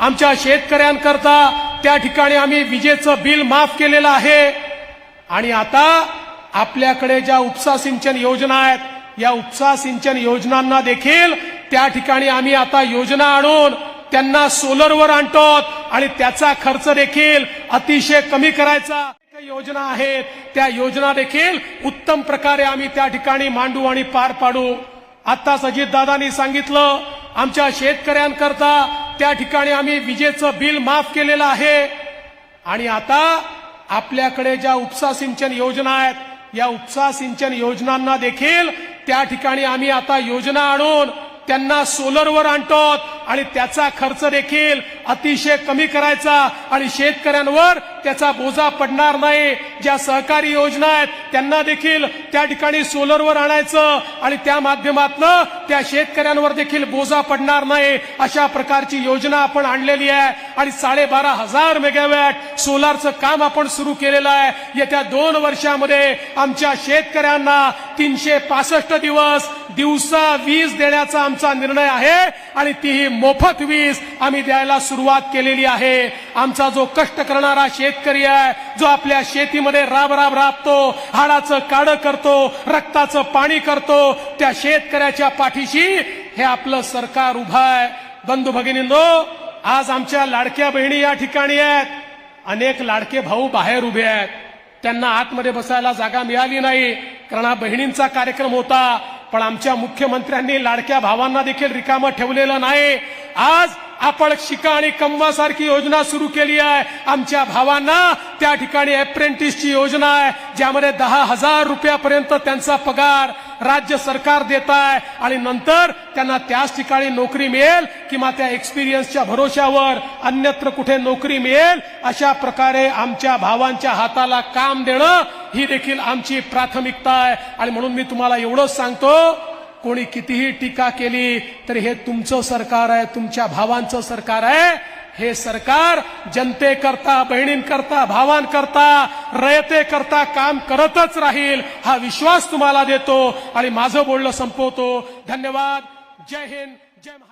आमच्या शेतकऱ्यांकरता त्या ठिकाणी आम्ही विजेचं बिल माफ केलेलं आहे. आणि आता आपल्याकडे ज्या उपसा सिंचन योजना आहेत या उपसा सिंचन योजनांना देखील त्या ठिकाणी आम्ही आता योजना आणून त्यांना सोलरवर आणतो आणि त्याचा खर्च देखील अतिशय कमी करायचा. योजना आहेत त्या योजना देखील उत्तम प्रकारे आम्ही त्या ठिकाणी मांडू आणि पार पाडू. आताच अजितदादांनी सांगितलं आमच्या शेतकऱ्यांकरता त्या ठिकाणी आम्ही विजेचं बिल माफ केलेलं आहे. आणि आता आपल्याकडे ज्या उपसा सिंचन योजना आहेत या उपसा सिंचन योजनांना देखील त्या ठिकाणी आम्ही आता योजना आणून त्यांना सोलरवर आणतो आणि त्याचा खर्च देखील अतिशय कमी करायचा आणि शेतकऱ्यांवर त्याचा बोजा पडणार नाही. ज्या सहकारी योजना आहेत त्यांना देखील त्या ठिकाणी सोलरवर आणायचं आणि त्या माध्यमातनं त्या शेतकऱ्यांवर देखील बोजा पडणार नाही. अशा प्रकारची योजना आपण आणलेली आहे आणि साडेबारा हजार मेगावॅट सोलारचं काम आपण सुरू केलेलं आहे. येत्या दोन वर्षामध्ये आमच्या शेतकऱ्यांना तीनशे पासष्ट दिवस दिवसा वीज देण्याचा आमचा निर्णय आहे आणि तीही मोफत वीज आम्ही द्यायला सुरुवात केलेली आहे. आमचा जो कष्ट करणारा शेतकरी आहे जो आपल्या शेतीमध्ये राब राब राबतो हाडाचं काडं करतो रक्ताचं पाणी करतो त्या शेतकऱ्याच्या पाठीशी हे आपलं सरकार उभं आहे. बंधू भगिनींनो आज आमच्या लाडक्या बहिणी या ठिकाणी आहेत. अनेक लाडके भाऊ बाहेर उभे आहेत. त्यांना आतमध्ये बसायला जागा मिळाली नाही. कारण हा बहिणींचा कार्यक्रम होता पण आमच्या मुख्यमंत्र्यांनी लाडक्या भावांना देखील रिकामं ठेवलेलं नाही. आज आपण शिका आणि कमवासारखी योजना सुरू केली आहे. आमच्या भावांना त्या ठिकाणी अप्रेंटिसची योजना आहे ज्यामध्ये दहा हजार रुपयापर्यंत त्यांचा पगार राज्य सरकार देत आहे. आणि नंतर त्यांना त्याच ठिकाणी नोकरी मिळेल किंवा त्या एक्सपिरियन्सच्या भरोश्यावर अन्यत्र कुठे नोकरी मिळेल अशा प्रकारे आमच्या भावांच्या हाताला काम देणं ही देखील आमची प्राथमिकता आहे. आणि म्हणून मी तुम्हाला एवढंच सांगतो कोणी कितीही टीका केली तरी हे तुमचं सरकार आहे तुमच्या भावांचं सरकार आहे. हे सरकार जनतेकरता बहिणींकरता भावांकरता रयतेकरता काम करतच राहील हा विश्वास तुम्हाला देतो. आणि माझं बोलणं संपवतो. धन्यवाद. जय हिंद. जय महाराष्ट्र.